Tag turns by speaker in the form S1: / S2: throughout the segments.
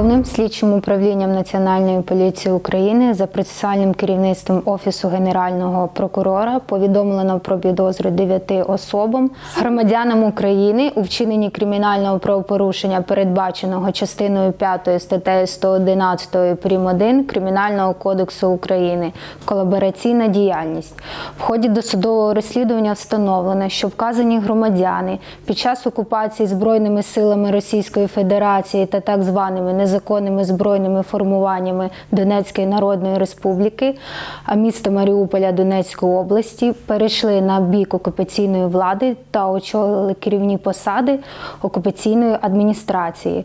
S1: головне. Слідчим управлінням Національної поліції України за процесуальним керівництвом Офісу Генерального прокурора повідомлено про підозру дев'яти особам, громадянам України у вчиненні кримінального правопорушення, передбаченого частиною 5 статтею 111 прим. 1 Кримінального кодексу України колабораційна діяльність. В ході досудового розслідування встановлено, що вказані громадяни під час окупації збройними силами Російської Федерації та так званими незаконними збройними формуваннями Донецької Народної Республіки, міста Маріуполя Донецької області перейшли на бік окупаційної влади та очолили керівні посади окупаційної адміністрації.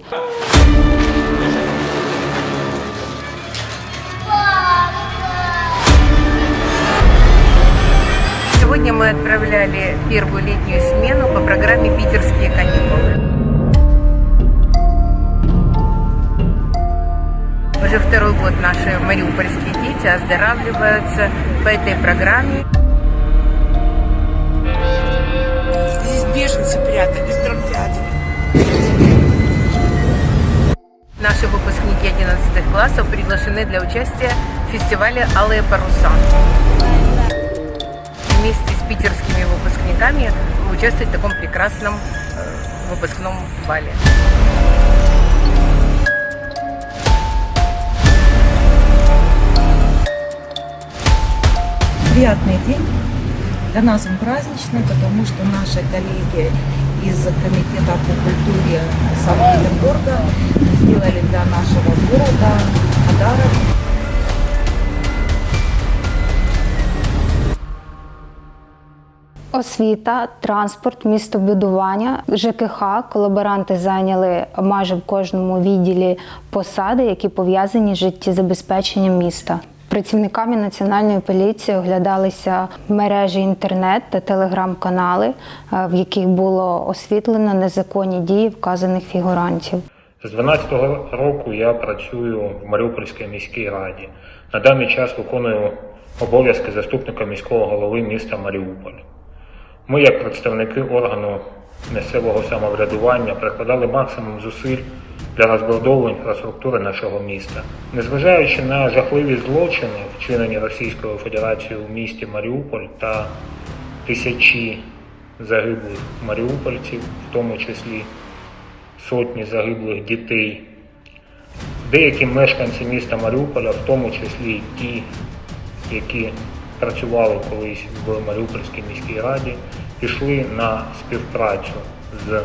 S2: Сегодня мы отправляли первую летнюю смену по программе «Питерские каникулы». Год наши мариупольские дети оздоравливаются по этой программе.
S3: Здесь беженцы прятались, драмтеатре.
S2: Наши выпускники 11 классов приглашены для участия в фестивале «Алые паруса». Вместе с питерскими выпускниками участвовать в таком прекрасном э, выпускном бале.
S4: Приятный день. Для нас он праздничный, потому что наши коллеги из Комитета по культуре Санкт-Петербурга сделали для нашего города подарок.
S1: Освіта, транспорт, містобудування, ЖКХ. Колаборанти зайняли майже в кожному відділі посади, які пов'язані з життєзабезпеченням міста. Працівниками національної поліції оглядалися мережі інтернет та телеграм-канали, е, в яких було освітлено незаконні дії вказаних фігурантів.
S5: З 12-го року я працюю в Маріупольській міській раді. На даний час виконую обов'язки заступника міського голови міста Маріуполь. Ми, як представники органу місцевого самоврядування, прикладали максимум зусиль для розбудови інфраструктури нашого міста. Незважаючи на жахливі злочини, вчинені Російською Федерацією у місті Маріуполь та тисячі загиблих маріупольців, в тому числі сотні загиблих дітей. Деякі мешканці міста Маріуполя, в тому числі ті, які працювали колись в Маріупольській міській раді, пішли на співпрацю з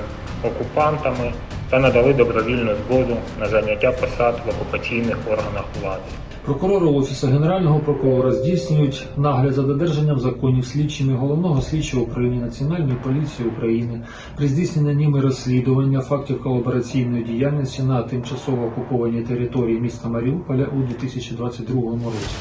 S5: окупантами та надали добровільну згоду на заняття посад в окупаційних органах влади.
S6: Прокурори Офісу Генерального прокурора здійснюють нагляд за додержанням законів слідчими Головного слідчого управління Національної поліції України при здійсненні ними розслідування фактів колабораційної діяльності на тимчасово окупованій території міста Маріуполя у 2022 році.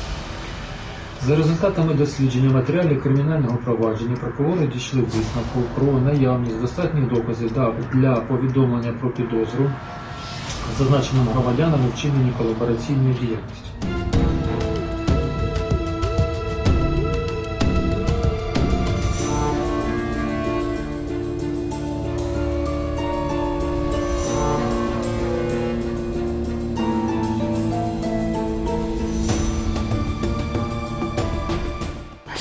S6: За результатами дослідження матеріалів кримінального провадження прокурори дійшли висновку про наявність достатніх доказів для повідомлення про підозру зазначеним громадянам у вчиненні колабораційної діяльності.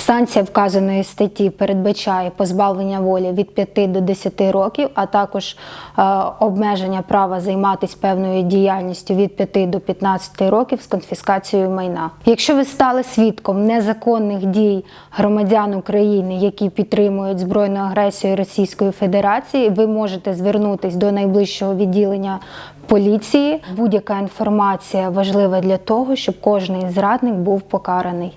S1: Санкція вказаної статті передбачає позбавлення волі від 5 до 10 років, а також е, обмеження права займатися певною діяльністю від 5 до 15 років з конфіскацією майна. Якщо ви стали свідком незаконних дій громадян України, які підтримують збройну агресію Російської Федерації, ви можете звернутися до найближчого відділення поліції. Будь-яка інформація важлива для того, щоб кожний зрадник був покараний.